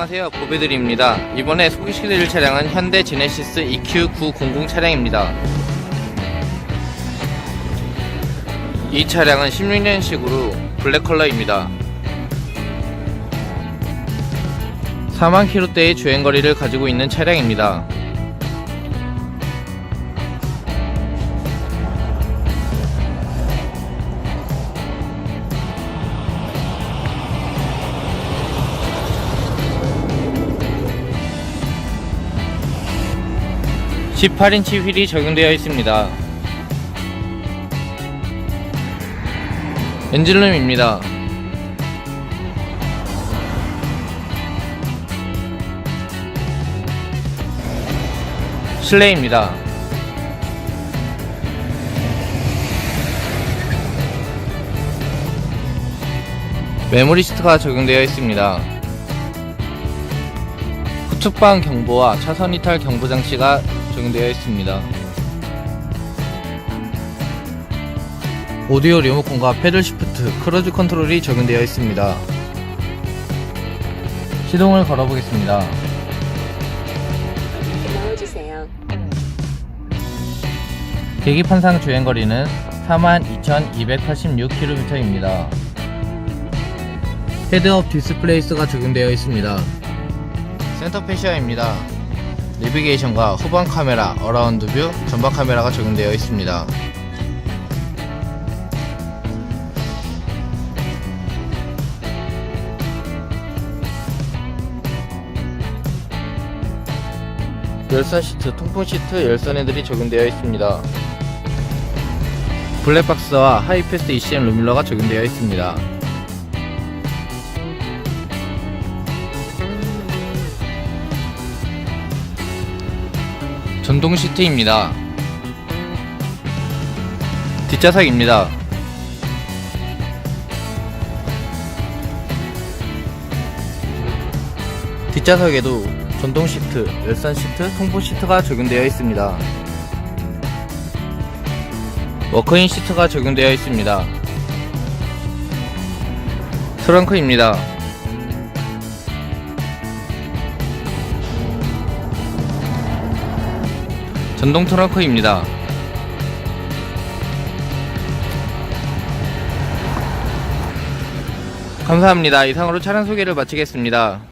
안녕하세요. 보배들입니다. 이번에 소개시켜드릴 차량은 현대 제네시스 EQ900 차량입니다. 이 차량은 16년식으로 블랙 컬러입니다. 4만 킬로대의 주행거리를 가지고 있는 차량입니다 18인치 휠이 적용되어 있습니다. 엔진룸입니다. 실내입니다. 메모리 시트가 적용되어 있습니다. 후측방 경보와 차선 이탈 경보 장치가 적용되어 있습니다. 오디오 리모컨과 패들 시프트, 크루즈 컨트롤이 적용되어 있습니다. 시동을 걸어보겠습니다. 넣어주세요. 계기판상 주행거리는 42,286km입니다. 헤드업 디스플레이스가 적용되어 있습니다. 센터 페시아입니다. 내비게이션과 후방 카메라, 어라운드 뷰, 전방 카메라가 적용되어 있습니다. 열선 시트, 통풍 시트 열선애들이 적용되어 있습니다. 블랙박스와 하이패스 ECM 루밀러가 적용되어 있습니다. 전동 시트입니다. 뒷좌석입니다. 뒷좌석에도 전동 시트, 열선 시트, 통풍 시트가 적용되어 있습니다. 워크인 시트가 적용되어 있습니다. 트렁크입니다. 전동 트렁크입니다. 감사합니다. 이상으로 차량 소개를 마치겠습니다.